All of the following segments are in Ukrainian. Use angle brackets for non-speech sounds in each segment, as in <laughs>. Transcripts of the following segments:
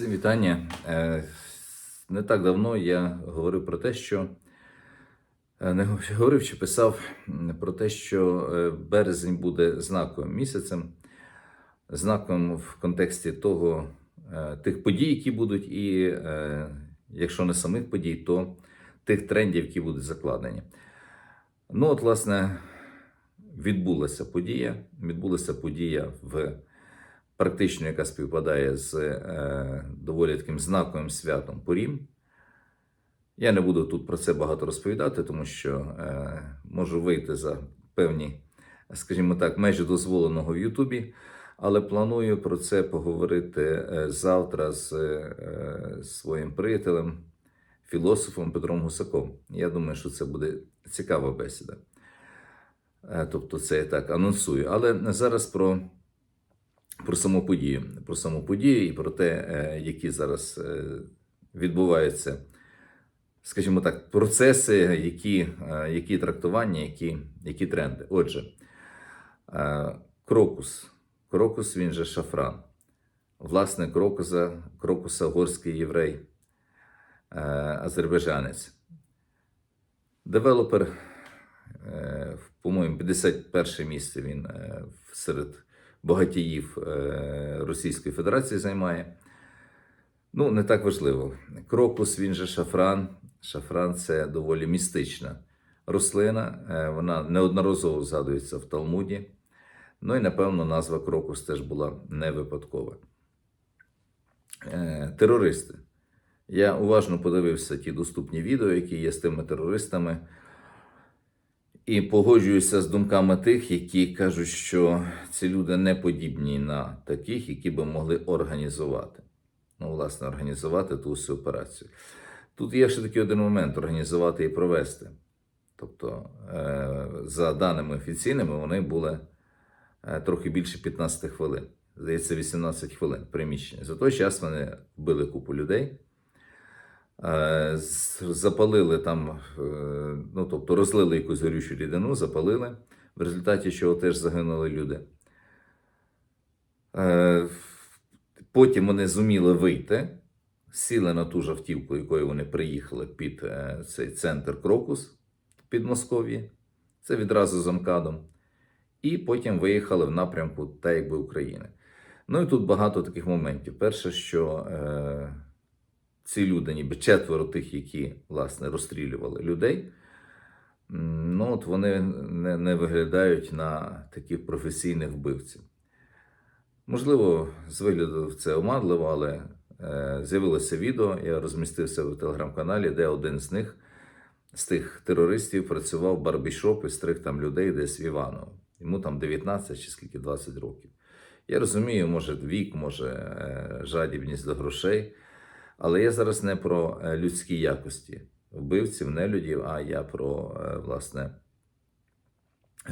Всім вітання. Е, Не так давно я говорив про те, що е, не <laughs> говорив чи писав про те, що е, березень буде знаковим місяцем, знаковим в контексті того, тих подій, які будуть, і якщо не самих подій, то тих трендів, які будуть закладені. Ну, от, власне, відбулася подія. Відбулася подія в практично, яка співпадає з е, доволі таким знаковим святом Порім. Я не буду тут про це багато розповідати, тому що е, можу вийти за певні, скажімо так, межі дозволеного в Ютубі, але планую про це поговорити е, завтра з е, своїм приятелем, філософом Петром Гусаком. Я думаю, що це буде цікава бесіда. Е, Тобто, це я так анонсую. Але зараз про про саму подію, про саму подію і про те, е, які зараз е, відбуваються, скажімо так, процеси, які, е, які трактування, які, які тренди. Отже, крокус. Крокус він же шафран. Власне, крокуса, крокуса горський єврей, азербайджанець. Девелопер, по-моєму, 51 місце він серед багатіїв е, Російської Федерації займає. Ну, не так важливо. Крокус, він же шафран. Шафран це доволі містична рослина. Е, Вона неодноразово згадується в Талмуді. Ну і, напевно, назва крокус теж була не випадкова. Е, Терористи. Я уважно подивився ті доступні відео, які є з тими терористами. І погоджуюся з думками тих, які кажуть, що ці люди не подібні на таких, які би могли організувати. Ну, власне, організувати ту всю операцію. Тут є ще такий один момент: організувати і провести. Тобто, е, за даними офіційними, вони були е, трохи більше 15 хвилин. Здається, 18 хвилин приміщення. За той час вони вбили купу людей. Е, з- Запалили там, е, ну тобто розлили якусь горючу рідину, запалили, в результаті чого теж загинули люди. Е, Потім вони зуміли вийти, сіли на ту ж автівку, якою вони приїхали під цей центр Крокус під Москов'ї. Це відразу за МКАДом. І потім виїхали в напрямку та якби України. Ну і тут багато таких моментів. Перше, що ці люди, ніби четверо тих, які власне розстрілювали людей. Ну, от вони не, не виглядають на таких професійних вбивців. Можливо, з вигляду це оманливо, але е, з'явилося відео, я розмістився в телеграм-каналі, де один з них, з тих терористів, працював барбішоп і стриг там людей десь в Іваново. Йому там 19 чи скільки 20 років. Я розумію, може вік, може е, жадібність до грошей. Але я зараз не про е, людські якості вбивців, нелюдів, а я про е, власне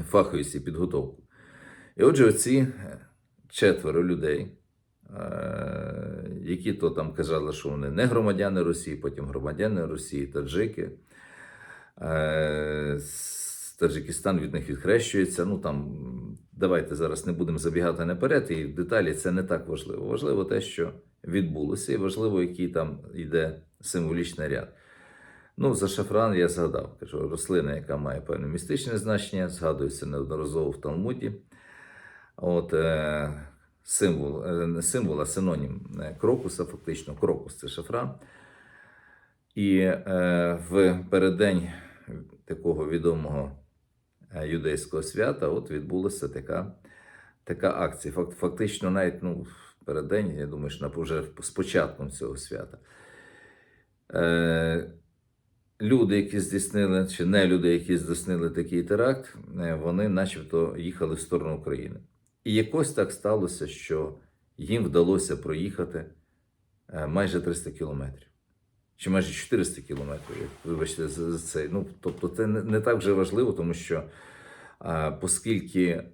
фаховість і підготовку. І отже, оці е, четверо людей, які то там казали, що вони не громадяни Росії, потім громадяни Росії, таджики. Таджикистан від них відхрещується. Ну там давайте зараз не будемо забігати наперед, і в деталі це не так важливо. Важливо те, що відбулося, і важливо, який там йде символічний ряд. Ну, за шафран я згадав, кажу, рослина, яка має певне містичне значення, згадується неодноразово в Талмуді. От е, символ, е, символ, а синонім е, крокуса, фактично, крокус це шафран. І е, в переддень такого відомого е, юдейського свята от відбулася така, така акція. Фактично, навіть ну, переддень, я думаю, що вже з початком цього свята. Е, люди, які здійснили, чи не люди, які здійснили такий теракт, е, вони начебто їхали в сторону України. І якось так сталося, що їм вдалося проїхати е, майже 300 кілометрів. Чи майже 400 кілометрів, вибачте, за це. Ну, тобто, це не, так вже важливо, тому що а, оскільки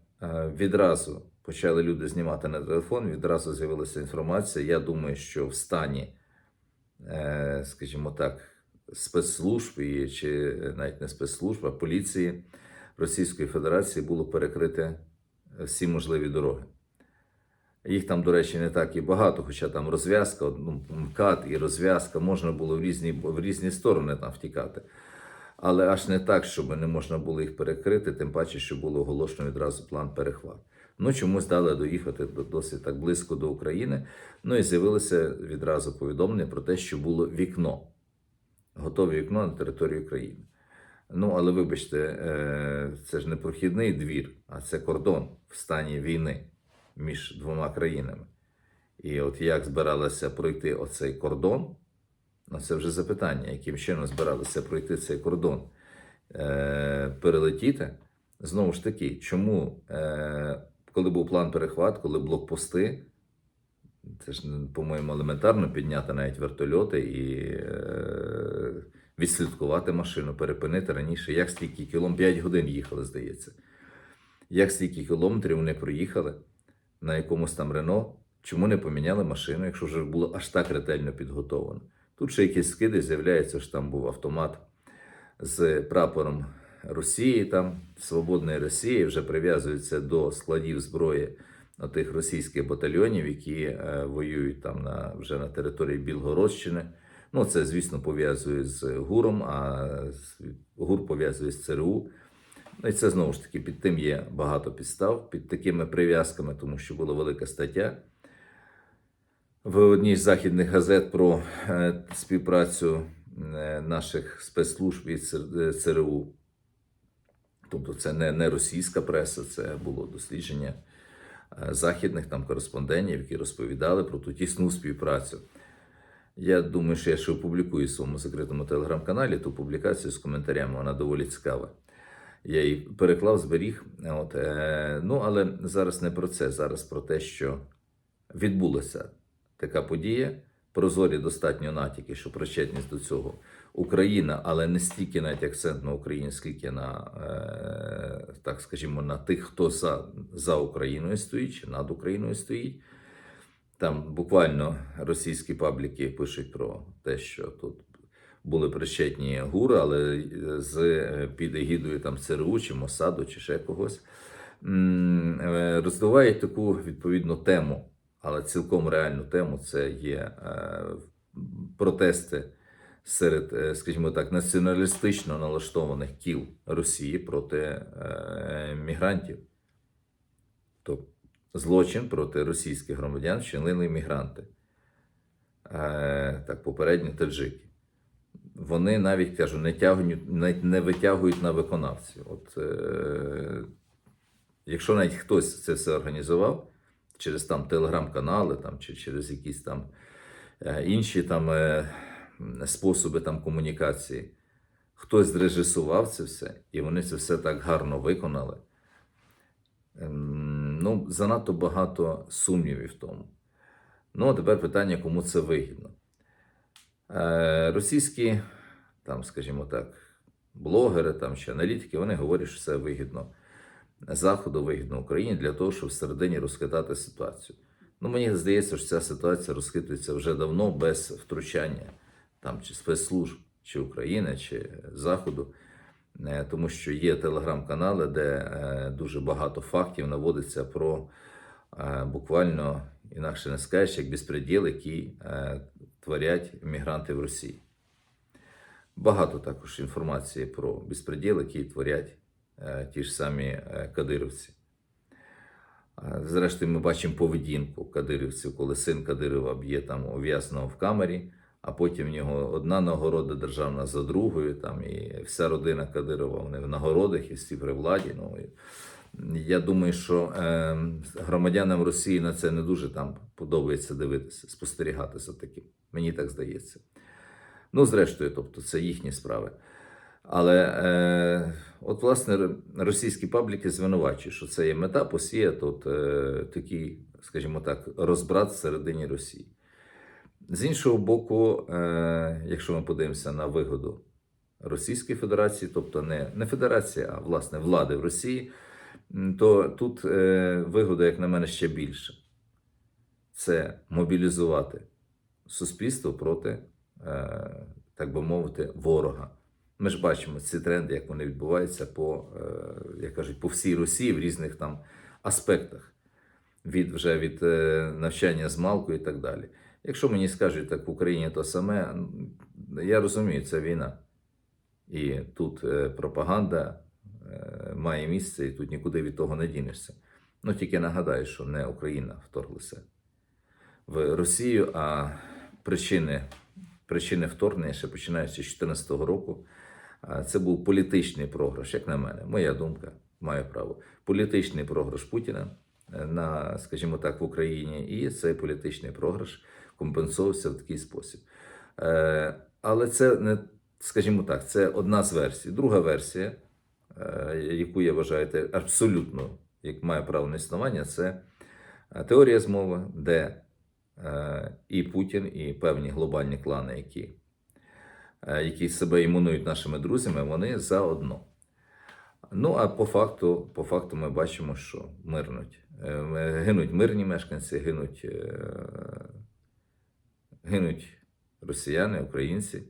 відразу почали люди знімати на телефон, відразу з'явилася інформація. Я думаю, що в стані, е, скажімо так, спецслужб і, чи навіть не спецслужб, а поліції Російської Федерації було перекрите всі можливі дороги. Їх там, до речі, не так і багато, хоча там розв'язка, ну, МКАД і розв'язка, можна було в різні, в різні сторони там втікати. Але аж не так, щоб не можна було їх перекрити, тим паче, що було оголошено відразу план перехват. Ну, чомусь дали доїхати досить так близько до України. Ну і з'явилося відразу повідомлення про те, що було вікно, готове вікно на території України. Ну, але вибачте, е, це ж не прохідний двір, а це кордон в стані війни між двома країнами. І от як збиралися пройти оцей кордон, ну це вже запитання, яким чином збиралися пройти цей кордон, е, перелетіти. Знову ж таки, чому, е, коли був план перехват, коли блокпости, це ж, по-моєму, елементарно підняти навіть вертольоти і е, відслідкувати машину, перепинити раніше. Як стільки кілометрів? 5 годин їхали, здається. Як стільки кілометрів вони проїхали на якомусь там Рено, чому не поміняли машину, якщо вже було аж так ретельно підготовлено? Тут ще якісь скиди з'являються, що там був автомат з прапором Росії, там Свободної Росії, вже прив'язуються до складів зброї тих російських батальйонів, які е, воюють там на, вже на території Білгородщини. Ну, це, звісно, пов'язує з ГУРом, а ГУР пов'язує з ЦРУ. Ну і це знову ж таки під тим є багато підстав, під такими прив'язками, тому що була велика стаття в одній з західних газет про е, співпрацю е, наших спецслужб і ЦРУ. Тобто це не, не російська преса, це було дослідження е, західних там кореспондентів, які розповідали про ту тісну співпрацю. Я думаю, що я ще опублікую в своєму закритому телеграм-каналі ту публікацію з коментарями, вона доволі цікава. Я її переклав, зберіг. От, е, ну, але зараз не про це, зараз про те, що відбулася така подія. Прозорі достатньо натяки, що причетність до цього Україна, але не стільки навіть акцент на Україні, скільки на, е, так скажімо, на тих, хто за, за Україною стоїть чи над Україною стоїть. Там буквально російські пабліки пишуть про те, що тут були причетні гури, але з е, під егідою там ЦРУ чи Мосаду, чи ще когось. Е, Роздувають таку відповідну тему, але цілком реальну тему це є е, протести серед, е, скажімо так, націоналістично налаштованих кіл Росії проти е, мігрантів. Тобто злочин проти російських громадян вчинили мігранти. Е, так, попередні таджики. Вони навіть кажу, не тягнуть, навіть не витягують на виконавців. От, е, якщо навіть хтось це все організував через там телеграм-канали там, чи через якісь там е, інші там, е, способи там, комунікації, хтось зрежисував це все, і вони це все так гарно виконали. Ем, Ну, занадто багато сумнівів в тому. Ну, а тепер питання, кому це вигідно. Е, російські, там, скажімо так, блогери там, чи аналітики, вони говорять, що це вигідно Заходу, вигідно Україні для того, щоб всередині розхитати ситуацію. Ну, мені здається, що ця ситуація розхитується вже давно без втручання там, чи спецслужб, чи України, чи Заходу. Е, тому що є телеграм-канали, де е, дуже багато фактів наводиться про е, буквально інакше не скажеш, як безпреділ, який творять мігранти в Росії. Багато також інформації про безпреділ, який творять ті ж самі кадировці. Е, Зрештою, ми бачимо поведінку кадирівців, коли син Кадирова б'є там ув'язаного в камері, а потім в нього одна нагорода державна за другою, там і вся родина Кадирова вони в нагородах і всі при владі. Ну, і я думаю, що е, громадянам Росії на це не дуже там подобається дивитися, спостерігати за таким. Мені так здається. Ну, зрештою, тобто, це їхні справи. Але е, от, власне, російські пабліки звинувачують, що це є мета посіяти от, е, такий, скажімо так, розбрат всередині Росії. З іншого боку, е, якщо ми подивимося на вигоду Російської Федерації, тобто не, не Федерації, а власне влади в Росії, то тут е, вигода, як на мене, ще більше. Це мобілізувати суспільство проти, е, так би мовити, ворога. Ми ж бачимо ці тренди, як вони відбуваються по, як кажуть, по всій Росії в різних там аспектах. від вже від навчання з малку і так далі. Якщо мені скажуть, так в Україні то саме, я розумію, це війна. І тут е, пропаганда е, має місце, і тут нікуди від того не дінешся. Ну тільки нагадаю, що не Україна вторглася в Росію, а причини, причини вторгнення ще починаючи з 2014 року. Це був політичний програш, як на мене, моя думка, маю право. Політичний програш Путіна е, на, скажімо так, в Україні, і цей політичний програш компенсовувався в такий спосіб. Е, Але це не, скажімо так, це одна з версій. Друга версія, е, яку я вважаю абсолютно, як має право на існування, це е, теорія змови, де і Путін, і певні глобальні клани, які, які себе імунують нашими друзями, вони заодно. Ну, а по факту, по факту ми бачимо, що мирнуть. Гинуть мирні мешканці, гинуть, гинуть росіяни, українці.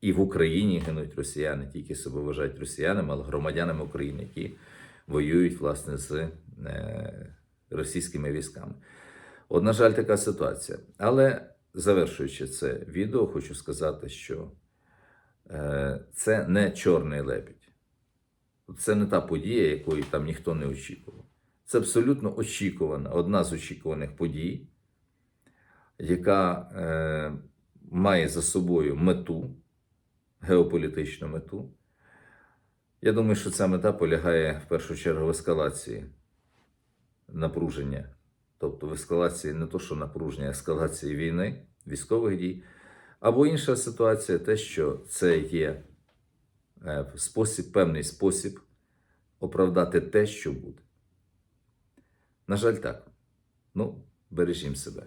І в Україні гинуть росіяни, тільки себе вважають росіянами, але громадянами України, які воюють власне з е, російськими військами. От, на жаль, така ситуація. Але завершуючи це відео, хочу сказати, що е, це не чорний лебідь. Це не та подія, якої там ніхто не очікував. Це абсолютно очікувана, одна з очікуваних подій, яка е, має за собою мету, геополітичну мету. Я думаю, що ця мета полягає в першу чергу в ескалації напруження. Тобто в ескалації не то, що напруження, а ескалації війни, військових дій. Або інша ситуація, те, що це є е, спосіб, певний спосіб оправдати те, що буде. На жаль, так. Ну, бережімо себе.